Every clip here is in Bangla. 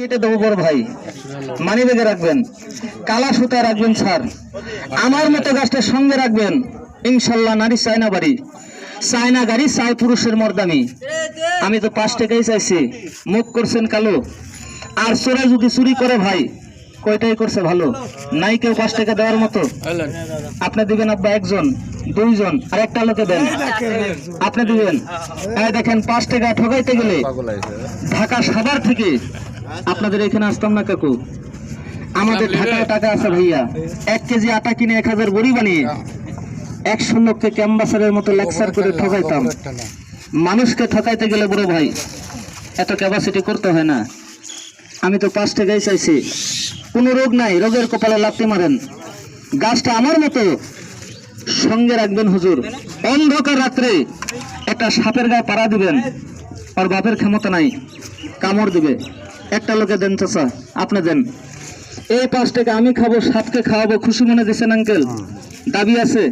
কেটে দেবো বড় ভাই। মানি ব্যাগে রাখবেন। কালা সুতায় রাখবেন, স্যার। আমার মতো গাছটা সঙ্গে রাখবেন। ইনশাল্লাহ নারী চায়না বাড়ি। চায়না গাড়ি চাই পুরুষের মর্দামি। আমি তো পাঁচ টাকাই চাইছি। মুখ করছেন কালো। আর চোরে যদি চুরি করে ভাই, কয়টাই করছে ভালো? নাই কেউ পাঁচ টাকা দেওয়ার মতো? আপনি দিবেন আব্বা একজন, দুইজন, আর একটা লোকে দেন। আপনি দিবেন। দেখেন, পাঁচ টাকা ঠকাইতে গেলে ঢাকা সাভার থেকে আপনাদের এখানে আসতাম না কাকু। আমাদের ঢাকায় টাকা আছে ভাইয়া। এক কেজি আটা কিনে এক হাজার বড়ি বানিয়ে একশো লোককে ক্যাম্বাসারের মতো লেকচার করে ঠকাইতাম। মানুষকে ঠকাইতে গেলে বড় ভাই এত ক্যাপাসিটি করতে হয় না। আমি তো পাঁচ টাকাই চাইছি। কোনো রোগ নাই রোগের কপালে লাত্তি মারেন। গাছটা আমার মতো সঙ্গে রাখবেন হুজুর। অন্ধকার রাত্রে একটা সাপের গায়ে পাড়া দিবেন আর বাপের ক্ষমতা নাই কামড় দিবে। একটা লোকে দেন চাচা আপনি দেন। এই পাঁচ টাকা আমি খাব সাপকে খাওয়াবো খুশি মনে দিচ্ছেন আঙ্কেল দাবি আছে?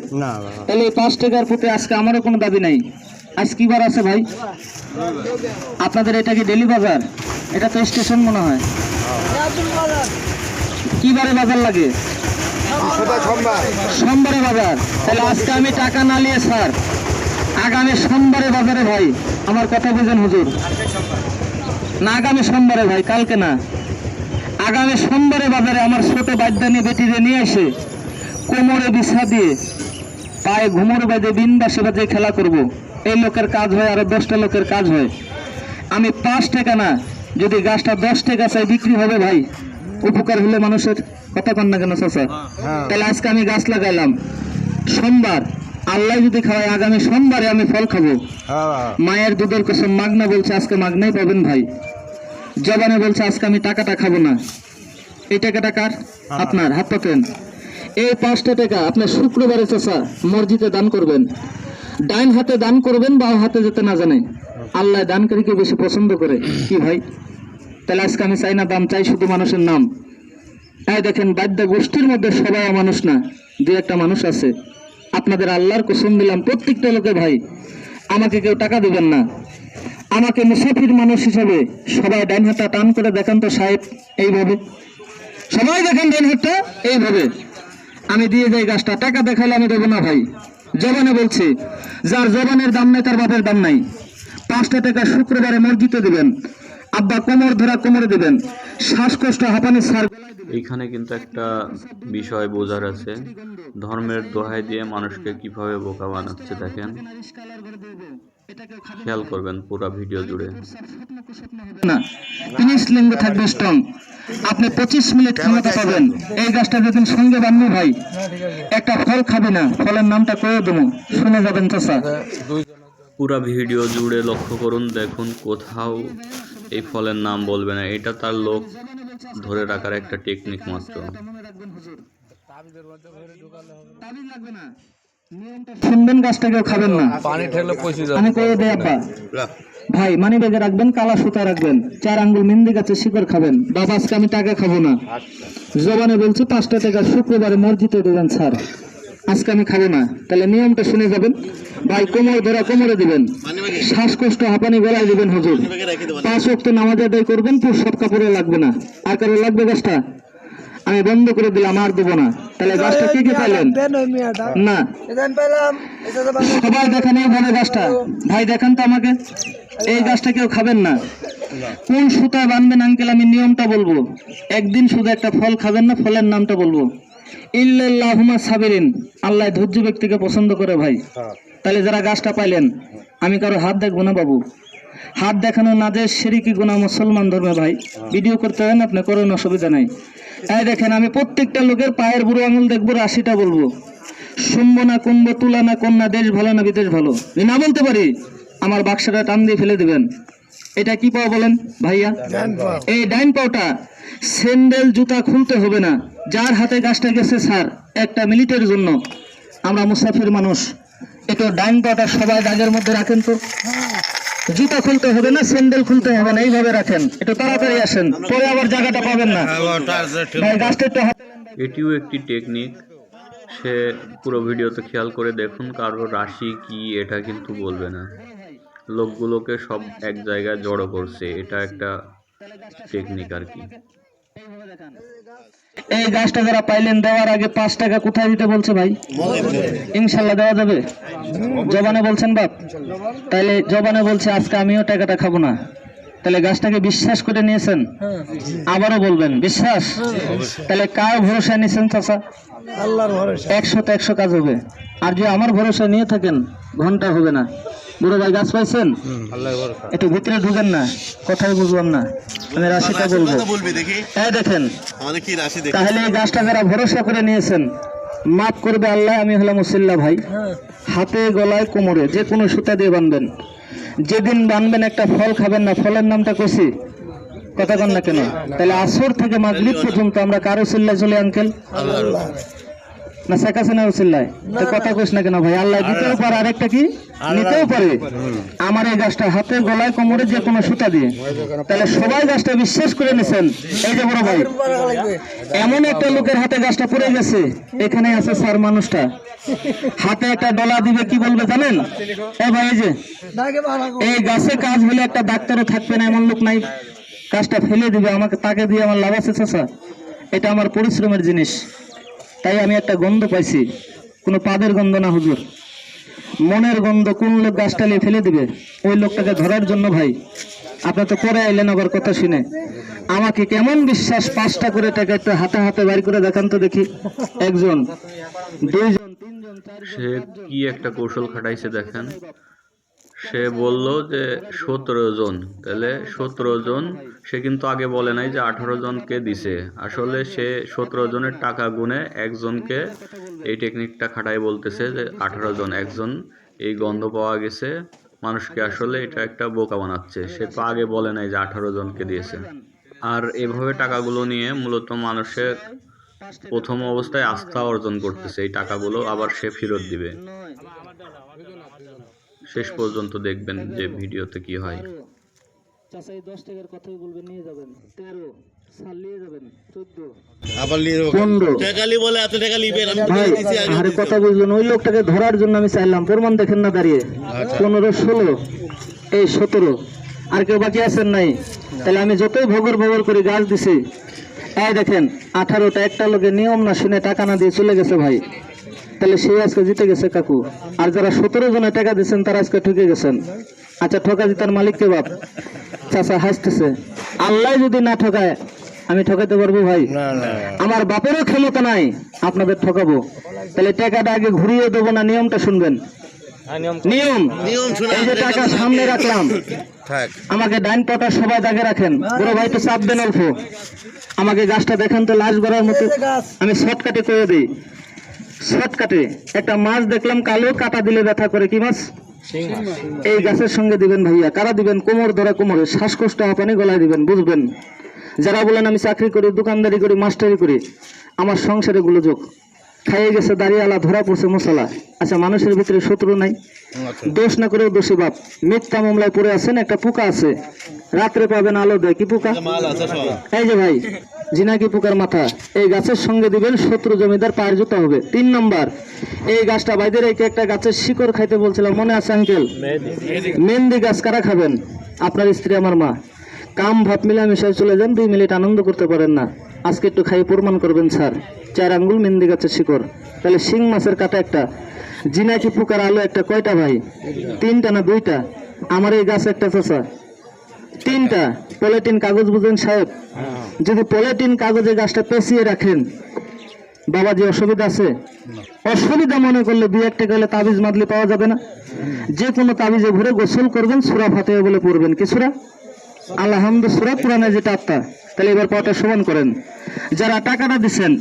তাহলে এই পাঁচ টাকার প্রতি আজকে আমারও কোনো দাবি নাই। আজ কি বার আছে ভাই? আপনাদের এটা কি ডেলি বাজার? এটা তো স্টেশন মনে হয়। কি বারে বাজার লাগে? সোমবারে বাজার। তাহলে আজকে আমি টাকা না নিয়ে স্যার আগামী সোমবারে বাজারে ভাই। আমার কথা বুঝেন হুজুর। না আগামী সোমবারে ভাই কালকে না। আগামী সোমবারে বাজারে আমার ছোট বাদ্যানি বেটিরে নিয়ে এসে কোমরে বিছা দিয়ে পায়ে ঘুমর বাদে বিন্দাসে বাজে খেলা করব। এই লোকের কাজ হয় আরও দশটা লোকের কাজ হয়। আমি পাঁচ টাকা না যদি গাছটা দশ টাকা চাই বিক্রি হবে ভাই উপকার হলে মানুষের কথা কন না কেন চাচা? তাহলে আজকে আমি গাছ লাগাইলাম। সোমবার আল্লাহ যদি খাওয়ায় আগামী সোমবারে আমি ফল খাব। মায়ের দুধের কসম মাগনা বলছে আজকে মাগনাই পাবেন ভাই। জবানে বলছে আজকে আমি টাকাটা খাব না। এই টাকাটা কার? আপনার হাত পাতেন এই পাঁচটা টাকা আপনার শুক্রবারে চাষা মসজিদে দান করবেন। ডাইন হাতে দান করবেন বা হাতে যেতে না জানে। আল্লাহ দানকারীকে বেশি পছন্দ করে। কি ভাই? তাহলে আজকে আমি চাই না দাম চাই শুধু মানুষের নাম। তাই দেখেন বাদ্য গোষ্ঠীর মধ্যে সবাই মানুষ না দু একটা মানুষ আছে। আপনাদের আল্লাহর কুসুম দিলাম প্রত্যেকটা লোকে ভাই আমাকে কেউ টাকা দিবেন না। আমাকে মুসাফির মানুষ হিসাবে সবাই ডান হাতটা টান করে দেখান তো সাহেব, এইভাবে। সবাই দেখেন ডাইন হাতটা, এইভাবে। আমি দিয়ে যাই গাছটা, টাকা দেখাইলে আমি দেবো না ভাই। জবানে বলছি, যার জবানের দাম নাই, তার বাপের দাম নাই। পাঁচটা টাকা শুক্রবারে মসজিদে দিবেন, আব্বা কোমর ধরা কোমরে দিবেন, শ্বাসকষ্ট হাঁপানি সার। এইখানে কিন্তু একটা বিষয় বোঝার আছে। ধর্মের দোহাই দিয়ে মানুষকে কীভাবে বোকা বানাচ্ছে দেখেন। খেয়াল করবেন পুরো ভিডিও জুড়ে। না ফিনিশ লিঙ্গ থাকবে স্ট্রং আপনি পঁচিশ মিনিট ক্ষমতা পাবেন। এই গাছটা যেদিন সঙ্গে বানবো ভাই একটা ফল খাবে না ফলের নামটা কয়ে দেবো। শুনে যাবেন চাষা পুরা ভিডিও জুড়ে লক্ষ্য করুন দেখুন কোথাও এই ফলের নাম বলবে না। এটা তার লোক ধরে রাখার একটা টেকনিক মাত্র। শুনবেন গাছটা কেউ খাবেন না। পানি ঠেকলে পয়সা আমি কয়ে দেয় ভাই মানি ব্যাগে রাখবেন কালা সুতা রাখবেন। চার আঙ্গুল মেহেন্দি গাছে শিকড় খাবেন। বাবা আজকে আমি টাকা খাব না। জবানে বলছি পাঁচটা টাকা শুক্রবারে মসজিদে দেবেন স্যার। আজকে আমি খাব না। তাহলে নিয়মটা শুনে যাবেন। ভাই কোমর ধরা কোমরে দিবেন। শ্বাসকষ্ট হাঁপানি গলায় দিবেন হুজুর। পাঁচ ওয়াক্ত নামাজ আদায় করবেন পুরো সব কাপড়ে লাগবে না। আর কারও লাগবে গাছটা? আমি বন্ধ করে দিলাম আর দেবো না। তাহলে গাছটা কে কে পাইলেন? না। সবাই দেখেন এই বড় গাছটা। ভাই দেখান তো আমাকে। এই গাছটা কেউ খাবেন না। কোন সুতা বানবেন আঙ্কেল আমি নিয়মটা বলব। একদিন শুধু একটা ফল খাবেন না ফলের নামটা বলব। ইল্লাহুমা সাবিরিন। আল্লাহ ধৈর্য ব্যক্তিকে পছন্দ করে ভাই। তাহলে যারা গাছটা পাইলেন আমি কারও হাত দেখব না বাবু? হাত দেখানো না যে সিরিকি গুণা মুসলমান ধর্মে ভাই? ভিডিও করতে হয় না আপনি করেন অসুবিধা নাই। এই দেখেন আমি প্রত্যেকটা লোকের পায়ের বুড়ো আঙুল দেখব রাশিটা বলব। শুনব না কুম্ভ তুলা না কন্যা দেশ ভালো না বিদেশ ভালো? যদি না বলতে পারি আমার বাক্সটা টান দিয়ে ফেলে দিবেন। এটা কি পাও বলেন ভাইয়া? এই ডাইন পাওটা স্যান্ডেল জুতা খুলতে হবে না। যার হাতে গাছটা গেছে স্যার একটা মিনিটের জন্য। আমরা মুসাফির মানুষ। একটু ডাইন পাওটা সবাই দাগের মধ্যে রাখেন তো। জুতা খুলতে হবে না, স্যান্ডেল খুলতে হবে না, এইভাবে রাখেন। একটু তাড়াতাড়ি আসেন, পরে আবার জায়গাটা পাবেন না। এটিও একটি টেকনিক। সে পুরো ভিডিওতে খেয়াল করে দেখুন, কারও রাশি কি, এটা কিন্তু বলবে না। লোকগুলোকে সব এক জায়গায় জড়ো করছে, এটা একটা টেকনিক আর কি। এই গাছটা যারা পাইলেন দেওয়ার আগে পাঁচ টাকা কোথায় দিতে বলছে ভাই? ইনশাল্লাহ দেওয়া যাবে। জবানে বলছেন বাপ। তাহলে জবানে বলছে আজকে আমিও টাকাটা খাব না। তাহলে গাছটাকে বিশ্বাস করে নিয়েছেন? আবারও বলবেন বিশ্বাস? তাহলে কার ভরসা নিয়েছেন চাচা? আল্লাহর একশো তো একশো কাজ হবে। আর যে আমার ভরসা নিয়ে থাকেন ঘণ্টা হবে না। বুড়ো ভাই গাছ পাইছেন? একটু ভিতরে ঢুকেন না কথাই বুঝলাম না। আমি রাশিটা বলব। বলবি দেখি। এই দেখেন আমাদের কি রাশি দেখি। তাহলে এই গাছটা যারা ভরসা করে নিয়েছেন মাফ করবে আল্লাহ আমি হলাম মুসিল্লা ভাই। হাতে গলায় কোমরে যে কোনো সুতা দিয়ে বানবেন। যেদিন বানবেন একটা ফল খাবেন না ফলের নামটা কষি কথা কন না কেন? তাহলে আসর থেকে মাগরিব পর্যন্ত আমরা কারও সিল্লায় চলে আঙ্কেল? না শেখাছে না উসিল্লায় তো কথা কইস না কেন ভাই? আল্লাহ দিতেও পারে আরেকটা কি? নিতেও পারে। আমার এই গাছটা হাতে গলায় কোমরে যে কোনো সুতা দিয়ে। তাহলে সবাই গাছটা বিশ্বাস করে নিছেন। এই যে বড় ভাই এমন একটা লোকের হাতে গাছটা পড়ে গেছে। এখানে আছে স্যার মানুষটা। হাতে একটা ডলা দিবে কি বলবে জানেন? এ ভাই এই যে। এই গাছে কাজ হলে একটা ডাক্তারও থাকবে না এমন লোক নাই। কাজটা ফেলে দিবে। আমাকে তাকে দিয়ে আমার লাভ আছে চাচা। এটা আমার পরিশ্রমের জিনিস। তাই আমি একটা গন্ধ পাইছি। কোনো পাদের গন্ধ না হুজুর। মনের গন্ধ কোন লোক গাছটা নিয়ে ফেলে দিবে? ওই লোকটাকে ধরার জন্য ভাই। আপনি তো পরে আইলেন আবার কথা শুনে। আমাকে কেমন বিশ্বাস পাঁচটা করে টাকা একটু হাতে হাতে বাড়ি করে দেখান তো দেখি। একজন দুইজন তিনজন চারজন সে কি একটা কৌশল খাটাইছে দেখেন। সে বলল যে সতেরো জন। তাহলে সতেরো জন, সে কিন্তু আগে বলে নাই যে আঠারো জনকে দিছে। আসলে সে সতেরো জনের টাকা গুনে একজনকে এই টেকনিকটা খাটাই বলতেছে যে আঠারো জন, একজন এই গন্ধ পাওয়া গেছে, মানুষকে আসলে এটা একটা বোকা বানাচ্ছে। সে তো আগে বলে নাই যে আঠারো জনকে দিয়েছে। আর এভাবে টাকাগুলো নিয়ে মূলত মানুষের প্রথম অবস্থায় আস্থা অর্জন করতেছে। এই টাকাগুলো আবার সে ফেরত দিবে। শেষ পর্যন্ত দেখবেন যে ভিডিওতে কি হয়। চাচা দশ টাকার কথাই বলবেন নিয়ে যাবেন। তেরো সাল নিয়ে যাবেন। চোদ্দ। আবার নিয়ে নেব। পনেরো। টাকা বলে এত টাকা লিবেন আমি তো ভাই দিছি আগে আরে কথা বুঝলেন ওই লোকটাকে ধরার জন্য আমি চাইলাম। প্রমাণ দেখেন না দাঁড়িয়ে। পনেরো ষোলো এই সতেরো। আর কেউ বাকি আছেন নাই? তাহলে আমি যতই ভগর ভগর করে গাছ দিছি। এই দেখেন আঠারোটা একটা লোকের নিয়ম না শুনে টাকা না দিয়ে চলে গেছে ভাই। তাহলে সে আজকে জিতে গেছে কাকু। আর যারা সতেরো জনে টাকা দিচ্ছেন তারা আজকে ঠকে গেছেন। আচ্ছা ঠকা জিতার মালিক কে বাপ। চাচা হাসতেছে। আল্লাহ যদি না ঠকায় আমি ঠকাইতে পারব ভাই? না না। আমার বাপেরও ক্ষমতা নাই আপনাদের ঠকাবো। তাহলে টাকাটা আগে ঘুরিয়ে দেবো না নিয়মটা শুনবেন? নিয়ম নিয়ম। এই যে টাকা সামনে রাখলাম। আমাকে ডাইন পাটা সবাই দাগে রাখেন। বড় ভাই তো চাপ দেন অল্প। আমাকে গাছটা দেখান তো লাশ গড়ার মতো। আমি শর্টকাটে করে দিই। শর্টকাটে একটা মাছ দেখলাম কালো কাটা দিলে ব্যথা করে। কি মাছ? এই গাছের সঙ্গে দিবেন ভাইয়া। কারা দিবেন? কোমর ধরা কোমরে। শ্বাসকষ্ট হাঁপানি গলায় দিবেন বুঝবেন। যারা বলেন আমি চাকরি করি দোকানদারি করি মাস্টারি করি আমার সংসারে গোলযোগ। খাইয়ে গেছে দাঁড়িয়ালা ধরা পড়ছে মশলা। আচ্ছা মানুষের ভিতরে শত্রু নাই। দোষ না করেও দোষী বাপ। মিথ্যা মামলায় পড়ে আছেন একটা পোকা আছে। রাত্রে পাবেন আলো দেয়। কি পোকা? এই যে ভাই জিনাকি পোকার মাথা, এই গাছের সঙ্গে দিবেন শত্রু জমিদার জুতা হবে। তিন নম্বর, এই গাছটা বাইদের রেখে একটা গাছের শিকড় খাইতে বলছিলাম, মনে আছে আঙ্কেল? মেহেন্দি গাছ কারা খাবেন? আপনার স্ত্রী, আমার মা। কাম ভাব মিলামিশায় চলে যান, দুই মিনিট আনন্দ করতে পারেন না। আজকে একটু খাই প্রমাণ করবেন, স্যার। চার আঙ্গুল মেহেন্দি গাছের শিকড়। তাহলে শিং মাছের কাটা একটা। জিনাকি পোকার আলো একটা, কয়টা ভাই? তিনটা না দুইটা? আমার এই গাছ একটা চাষা তিনটা। পলিটিন কাগজ বুঝেন সাহেব? যদি পলিটিন কাগজে গাছটা পেঁচিয়ে রাখেন বাবাজি অসুবিধা আছে? অসুবিধা মনে করলে দুই একটা গেলে তাবিজ মাদলি পাওয়া যাবে না। যে কোনো তাবিজে ঘুরে গোসল করবেন সুরা ফাতে বলে পড়বেন। কি সুরা? আলহামদু সুরা পুরানে যেটা আত্মা। তাহলে এবার পাটা সমান করেন। যারা টাকাটা দিচ্ছেন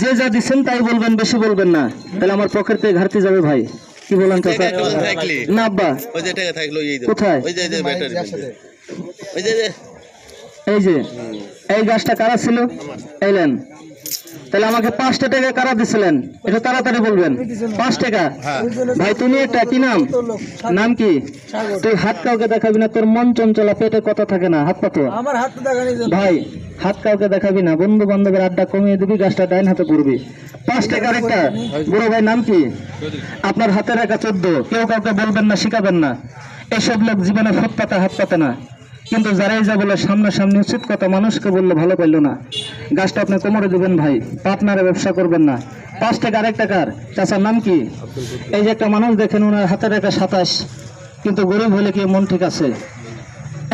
যে যা দিচ্ছেন তাই বলবেন বেশি বলবেন না। তাহলে আমার পকেট পেয়ে ঘাটতি যাবে ভাই। কি বলেন চাচা? না আব্বা। ওই যে টাকা থাকল এই যে কোথায়? এই যে এই গাছটা কারা ছিল? এলেন তাহলে আমাকে পাঁচটা টাকা কারা দিছিলেন? এটা তাড়াতাড়ি বলবেন। পাঁচ টাকা? ভাই তুমি একটা কি নাম? নাম কি? তুই হাত কাউকে দেখাবি না তোর মন চঞ্চলা পেটে কথা থাকে না হাত পাতো আমার হাত তো দেখানি ভাই হাত কাউকে দেখাবি না বন্ধু বান্ধবের আড্ডা কমিয়ে দিবি গাছটা ডাইন হাতে পড়বি পাঁচ টাকার একটা বড় ভাই নাম কি? আপনার হাতের একা চোদ্দ। কেউ কাউকে বলবেন না শিখাবেন না। এসব লোক জীবনে ফুট পাতা হাত পাতে না। কিন্তু যারাই যা বলে সামনাসামনি উচিত কথা মানুষকে বললে ভালো পাইল না। গাছটা আপনি কোমরে দেবেন ভাই পার্টনারে ব্যবসা করবেন না। পাঁচ টাকা আরেক টাকার চাচার নাম কি? এই যে একটা মানুষ দেখেন ওনার হাতের একটা সাতাশ। কিন্তু গরিব হলে কি মন ঠিক আছে?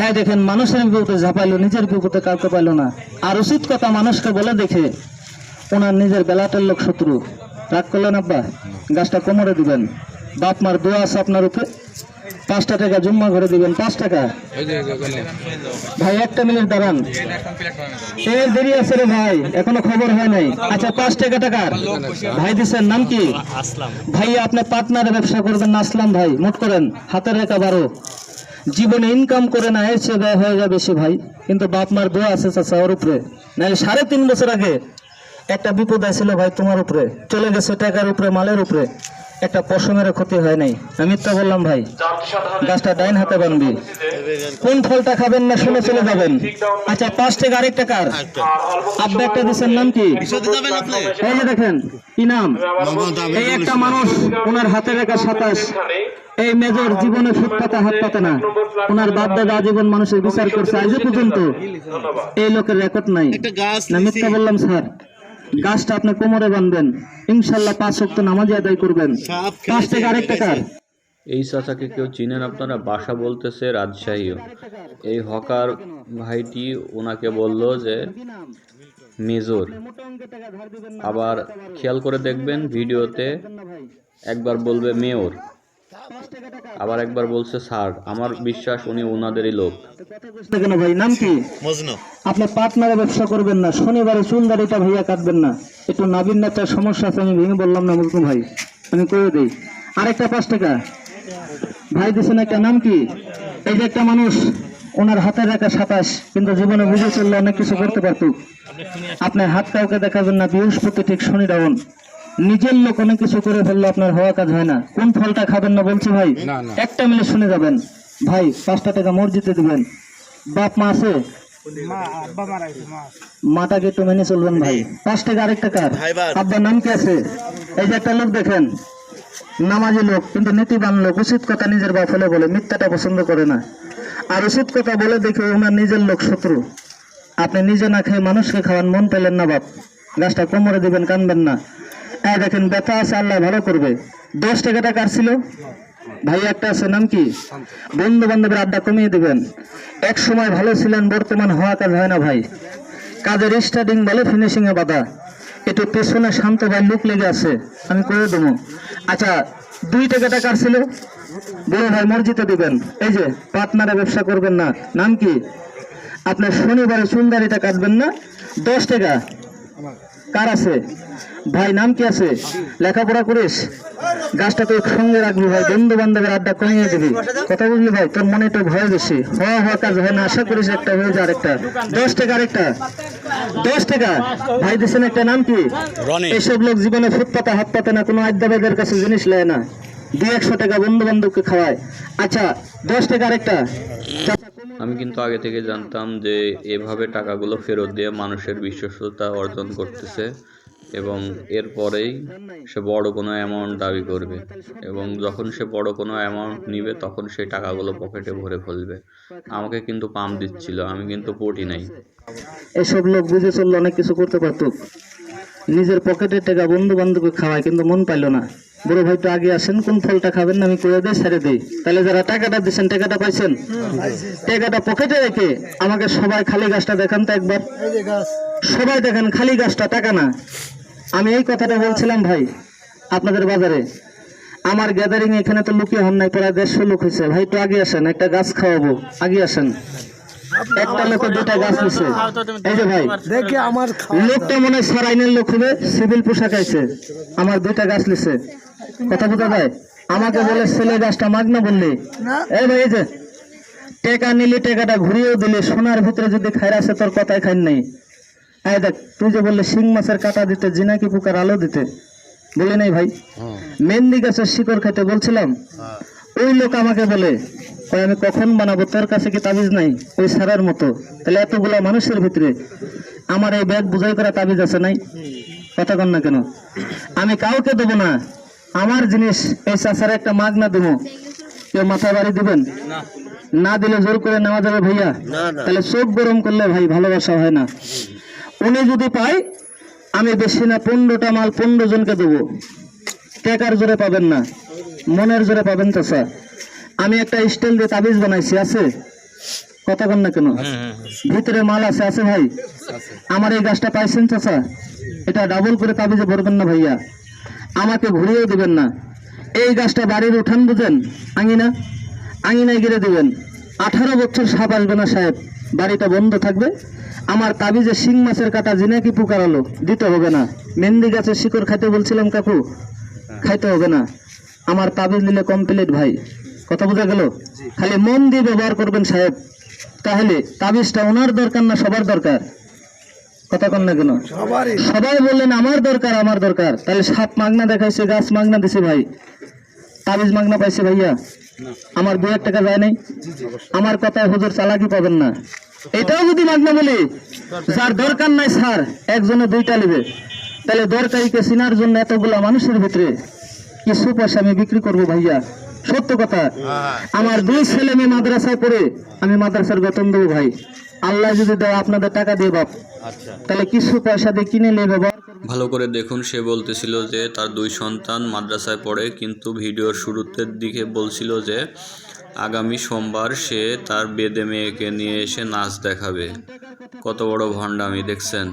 এই দেখেন, মানুষের বিপদে ঝাঁপাইলো, নিজের বিপদে কাউকে পাইলো না। আর উচিত কথা মানুষকে বলে দেখে ওনার নিজের বেলাটার লোক শত্রু। রাগ করলেন আব্বা, গাছটা কোমরে দিবেন। বাপ মার দোয়া আছে আপনার উপরে। পাঁচটা টাকা জুম্মা করে দিবেন পাঁচ টাকা। ভাই একটা মিনিট দাঁড়ান। এর দেরি আছে রে ভাই এখনও খবর হয় নাই। আচ্ছা পাঁচ টাকা টাকার ভাই দিচ্ছেন নাম কি? ভাই আপনি পার্টনারে ব্যবসা করবেন না আসলাম ভাই মোট করেন হাতের রেখা বারো। জীবনে ইনকাম করে না এর চেয়ে ব্যয় হয়ে যাবে বেশি ভাই কিন্তু বাপ মার দোয়া আছে চাচা ওর উপরে। নাহলে সাড়ে তিন বছর আগে একটা বিপদ আসছিল ভাই তোমার উপরে চলে গেছে টাকার উপরে মালের উপরে। একটা পশমের ক্ষতি হয় নাই। আমি মিথ্যা বললাম ভাই। গাছটা ডাইন হাতে বানবি। কোন ফলটা খাবেন না শুনে চলে যাবেন। আচ্ছা পাঁচ টাকা আরেক টাকার আব্বা একটা দিচ্ছেন নাম কি? আপনি দেখেন, কি নাম? এই একটা মানুষ, ওনার হাতে রেখা সাতাশ। এই মেজর জীবনে ফুট পাতা, হাত পাতে না। ওনার বাপ দাদা আজীবন মানুষের বিচার করছে, আজও পর্যন্ত। এই লোকের রেকর্ড নাই। না মিথ্যা বললাম, স্যার। গাছটা আপনি কোমরে বাঁধবেন। ইনশাল্লাহ পাঁচ সপ্তাহ নামাজ আদায় করবেন। পাঁচ টাকা আরেক টাকার এই চাচাকে কেউ চিনেন আপনারা? বাসা বলতেছে রাজশাহীও। এই হকার ভাইটি ওনাকে বলল যে মেজর আবার খেয়াল করে দেখবেন ভিডিওতে একবার বলবে মেয়র। আবার একবার বলছে স্যার আমার বিশ্বাস উনি ওনাদেরই লোক। কেন ভাই? নাম কি? মজনু। আপনি পার্টনারে ব্যবসা করবেন না। শনিবারে চুল দাড়িটা ভাইয়া কাটবেন না। একটু নাবিন নেতার সমস্যা আছে আমি ভেঙে বললাম না মুসলিম ভাই। আমি করে দিই। আরেকটা পাঁচ টাকা। ভাই দিচ্ছেন একটা নাম কি? এই যে একটা মানুষ ওনার হাতে রাখা সাতাশ কিন্তু জীবনে বুঝে চললে অনেক কিছু করতে পারত। আপনি হাত কাউকে দেখাবেন না বৃহস্পতি ঠিক শনি ডাউন নিজের লোক অনেক কিছু করে ফেললে আপনার হওয়া কাজ হয় না। কোন ফলটা খাবেন না বলছি ভাই? একটা মিলে শুনে যাবেন। ভাই পাঁচটা টাকা মসজিদে দিবেন। বাপ মা আছে? মাটাকে একটু মেনে চলবেন ভাই। পাঁচ টাকা আরেক টাকা। ভাই আব্বার নাম কি আছে? এই যে একটা লোক দেখেন নামাজি লোক কিন্তু নীতিবান লোক উচিত কথা নিজের বাপ হলে বলে মিথ্যাটা পছন্দ করে না। আর উচিত কথা বলে দেখে ওনার নিজের লোক শত্রু। আপনি নিজে না খেয়ে মানুষকে খাওয়ান মন পেলেন না বাপ। গাছটা কোমরে দিবেন কানবেন না। হ্যাঁ দেখেন, ব্যথা আছে, আল্লাহ ভালো করবে। দশ টাকাটা কার ছিল ভাই, একটা আছে, নাম কি? বন্ধু বান্ধবের আড্ডা কমিয়ে দেবেন। এক সময় ভালো ছিলেন, বর্তমান হওয়া কাজ হয় না ভাই। কাজের স্টার্টিং বলে ফিনিশিং এ বাধা। একটু পেছনে শান্ত ভাই লুক লেগে আছে। আমি করে দেবো। আচ্ছা দুই টাকাটা কার ছিল বড় ভাই, মসজিদে দিবেন। এই যে, পার্টনারে ব্যবসা করবেন না। নাম কি? আপনার শনিবারে চুলদারিটা কাটবেন না? দশ টাকা। কার আছে? ভাই নাম কি আছে? লেখাপড়া করিস? গাছটা তো সঙ্গে রাখবি ভাই বন্ধু বান্ধবের আড্ডা কমিয়ে দিবি। কথা বুঝলি ভাই তোর মনে একটু ভয় বেশি। হওয়া হওয়া কাজ হয় না আশা করিস একটা হয়ে যা আরেকটা। দশ টাকা আরেকটা। দশ টাকা? ভাই দিচ্ছেন একটা নাম কি? এসব লোক জীবনে ফুটপাতে হাত পাতে না কোনো আড্ডাবাদের কাছে জিনিস নেয় না। দুই একশো টাকা বন্ধু বান্ধবকে খাওয়ায়। আচ্ছা দশ টাকা আরেকটা। চাচা, আমি কিন্তু আগে থেকে জানতাম যে এভাবে টাকাগুলো ফেরত দিয়ে মানুষের বিশ্বস্ততা অর্জন করতেছে। এবং এরপরেই সে বড় কোনো অ্যামাউন্ট দাবি করবে। এবং যখন সে বড় কোনো অ্যামাউন্ট নিবে তখন সেই টাকাগুলো পকেটে ভরে ফেলবে। আমাকে কিন্তু পাম দিচ্ছিল আমি কিন্তু পটি নাই। এসব লোক বুঝে চললে অনেক কিছু করতে পারত। নিজের পকেটের টাকা বন্ধু বান্ধবকে খাওয়ায় কিন্তু মন পাইল না। বড় ভাই তো আগে আসেন কোন ফলটা খাবেন না আমি করে দেই ছেড়ে দেই। তাহলে যারা টাকাটা দিচ্ছেন টাকাটা পাইছেন? টাকাটা পকেটে রেখে আমাকে সবাই খালি গাছটা দেখান তো একবার। এই যে গাছ। সবাই দেখেন খালি গাছটা টাকা না। আমি এই কথাটা বলছিলাম ভাই আপনাদের বাজারে। আমার গ্যাদারিং এখানে তো লুকিয়ে হন নাই প্রায় দেড়শো লোক হয়েছে ভাই তো আগে আসেন একটা গাছ খাওয়াবো। আগে আসেন। একটা লোকে দুটা গাছ নিছে এই যে ভাই দেখে আমার লোকটা মনে হয় সারাইনের লোক হবে সিভিল পোশাক আইছে। আমার দুইটা গাছ লিছে কথা বোঝা যায়? আমাকে বলে ছেলে গাছটা মাগনা বললি? না। এই ভাই এই যে টেকা নিলি টেকাটা ঘুরিয়েও দিলে। সোনার ভিতরে যদি খাই আছে তোর কথাই খাই নাই। এই দেখ তুই যে বললে শিং মাছের কাটা দিতে জিনাকি পোকার আলো দিতে বলি নাই ভাই? মেহেন্দি গাছের শিকড় খাইতে বলছিলাম ওই লোক আমাকে বলে আমি কখন বানাবো? তোর কাছে কি তাবিজ নাই? ওই সারার মতো। তাহলে এতগুলা মানুষের ভিতরে আমার এই ব্যাগ বুঝাই করা তাবিজ আছে নাই? কথা কন না কেন? আমি কাউকে দেবো না। আমার জিনিস এই চাষার একটা মাগ না দেবো। কেউ মাথা বাড়ি দিবেন? না। দিলে জোর করে নেওয়া যাবে ভাইয়া। তাহলে চোখ গরম করলে ভাই ভালোবাসা হয় না। উনি যদি পায় আমি বেশি না পনেরোটা মাল পনেরো জনকে দেবো। টাকার জোরে পাবেন না মনের জোরে পাবেন তো স্যার। আমি একটা স্টাইল দিয়ে তাবিজ বানাইছি আছে? কথা বল না কেন? ভিতরে মাল আছে আছে ভাই? আমার এই গাছটা পাইছেন চাচা এটা ডাবল করে তাবিজে ভরবেন না ভাইয়া। আমাকে ঘুরিয়েও দিবেন না। এই গাছটা বাড়ির উঠান বুঝেন? আঙিনা? আঙিনায় গিরে দিবেন। আঠারো বছর সাপ আসবে না সাহেব। বাড়িটা বন্ধ থাকবে। আমার তাবিজে শিং মাছের কাটা জিনাকি পুকারালো দিতে হবে না। মেহেন্দি গাছের শিকড় খাইতে বলছিলাম কাকু খাইতে হবে না। আমার তাবিজ নিলে কমপ্লিট ভাই। কথা বোঝা গেল? খালি মন দিয়ে ব্যবহার করবেন সাহেব। তাহলে তাবিজটা ওনার দরকার না সবার দরকার? কথা কন না কেন? সবাই বললেন আমার দরকার আমার দরকার। তাহলে সাপ মাগনা দেখাইছে গাছ মাগনা দিছে ভাই। তাবিজ মাগনা পাইছে ভাইয়া? আমার দু টাকা যায় নাই? আমার কথায় হুজুর চালাকি পাবেন না। এটাও যদি মাগনা বলি যার দরকার নাই স্যার একজনে দুইটা নেবে। তাহলে দরকারিকে চিনার জন্য এতগুলা মানুষের ভিতরে কিছু পয়সা আমি বিক্রি করব ভাইয়া। সত্য কথা আমার দুই ছেলে মেয়ে মাদ্রাসায় পড়ে আমি মাদ্রাসার বেতন দেবো ভাই। আল্লাহ যদি দেয় আপনাদের টাকা দিয়ে বাপ। তাহলে কিছু পয়সা দিয়ে কিনে নিয়ে ব্যবহার ভালো করে দেখুন সে বলতেছিল যে তার দুই সন্তান মাদ্রাসায় পড়ে কিন্তু ভিডিওর শুরুতের দিকে বলছিল যে আগামী সোমবার সে তার বেদে মেয়েকে নিয়ে এসে নাচ দেখাবে। কত বড় ভণ্ডামি দেখছেন?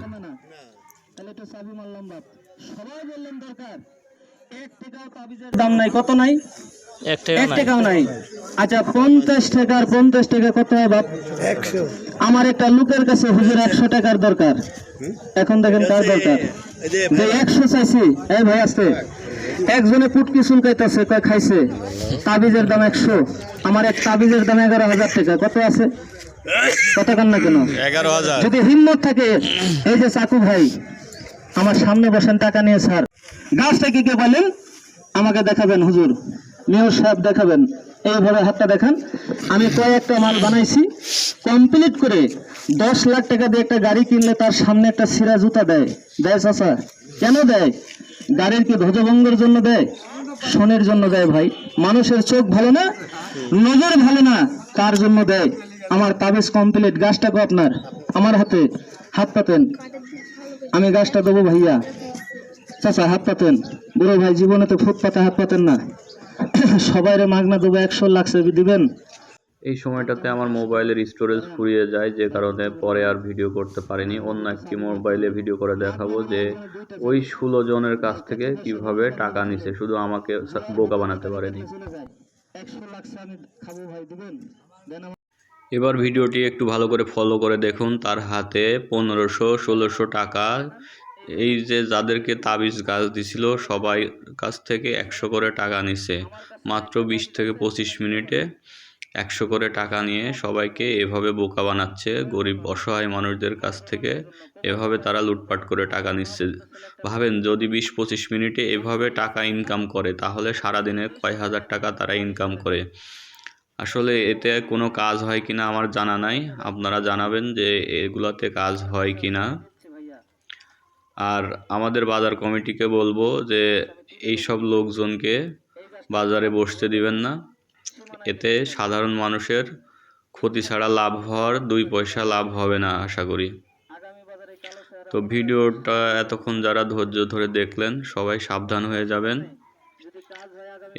দাম নাই কত নাই এক টাকা এক নাই। টাকাও নাই। আচ্ছা পঞ্চাশ টাকার পঞ্চাশ টাকা কত হয় বাপ? আমার একটা লোকের কাছে হুজুর একশো টাকার দরকার। এখন দেখেন কার দরকার। যে একশো চাইছি এই ভাই আসতে একজনে পুটকি চুলকাইতেছে কয় খাইছে? তাবিজের দাম একশো। আমার এক তাবিজের দাম এগারো হাজার টাকা। কত আছে? কত কান না কেন? এগারো হাজার। যদি হিম্মত থাকে এই যে চাকু ভাই আমার সামনে বসেন টাকা নিয়ে স্যার। গাছটা কি কে বলেন? আমাকে দেখাবেন হুজুর। মেয়র সাহেব দেখাবেন। এইভাবে হাতটা দেখান। আমি কয়েকটা মাল বানাইছি। কমপ্লিট করে দশ লাখ টাকা দিয়ে একটা গাড়ি কিনলে তার সামনে একটা সিরা জুতা দেয়। দেয় চাচা। কেন দেয়? গাড়ির কি ধ্বজভঙ্গের জন্য দেয়, শনের জন্য দেয় ভাই। মানুষের চোখ ভালো না, নজর ভালো না, কার জন্য দেয়? আমার তাবিজ কমপ্লিট গাছটাকে আপনার, আমার হাতে, হাত পাতেন। আমি গাছটা দেবো ভাইয়া। চাচা, হাত পাতেন। বুড়ো ভাই, জীবনে তো ফুটপাতে হাত পাতেন না। সবাইরে মাগনা দেবো, একশো লাখ দিবেন। এই সময়টাতে আমার মোবাইলের স্টোরেজ ফুরিয়ে যায়, যে কারণে পরে আর ভিডিও করতে পারিনি। অন্য একটি মোবাইলে ভিডিও করে দেখাবো যে ওই ষোলো জনের কাছ থেকে কীভাবে টাকা নিছে, শুধু আমাকে বোকা বানাতে পারেনি। এবার ভিডিওটি একটু ভালো করে ফলো করে দেখুন। তার হাতে পনেরোশো, ষোলোশো টাকা। এই যে যাদেরকে তাবিজ গাছ দিছিল, সবাই কাছ থেকে একশো করে টাকা নিছে। মাত্র বিশ থেকে পঁচিশ মিনিটে একশো করে টাকা নিয়ে সবাইকে এভাবে বোকা বানাচ্ছে, গরিব অসহায় মানুষদের কাছ থেকে এভাবে তারা লুটপাট করে টাকা নিচ্ছে। ভাবেন, যদি বিশ পঁচিশ মিনিটে এভাবে টাকা ইনকাম করে, তাহলে সারাদিনে কয় হাজার টাকা তারা ইনকাম করে? আসলে এতে কোনো কাজ হয় কি না আমার জানা নাই। আপনারা জানাবেন যে এগুলাতে কাজ হয় কি না আর আমাদের বাজার কমিটিকে বলব যে এই সব লোকজনকে বাজারে বসতে দিবেন না। এতে সাধারণ মানুষের ক্ষতি ছাড়া লাভ হওয়ার দুই পয়সা লাভ হবে না, আশা করি। তো ভিডিওটা এতক্ষণ যারা ধৈর্য ধরে দেখলেন, সবাই সাবধান হয়ে যাবেন।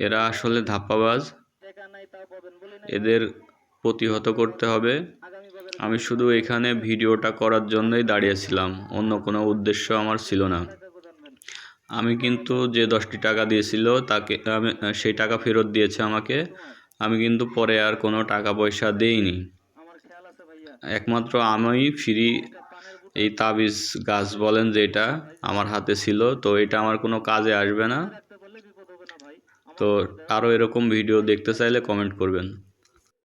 এরা আসলে ধাপ্পাবাজ। এদের প্রতিহত করতে হবে। আমি শুধু এখানে ভিডিওটা করার জন্যই দাঁড়িয়েছিলাম, অন্য কোনো উদ্দেশ্য আমার ছিল না। আমি কিন্তু যে দশটি টাকা দিয়েছিল, তাকে, আমি, সেই টাকা ফেরত দিয়েছে আমাকে। আমি কিন্তু পরে আর কোনো টাকা পয়সা দেইনি একমাত্র আমি ফ্রি এই তাবিজ গাছ বলেন যেটা আমার হাতে ছিল তো এটা আমার কোনো কাজে আসবে না। তো আরও এরকম ভিডিও দেখতে চাইলে কমেন্ট করবেন।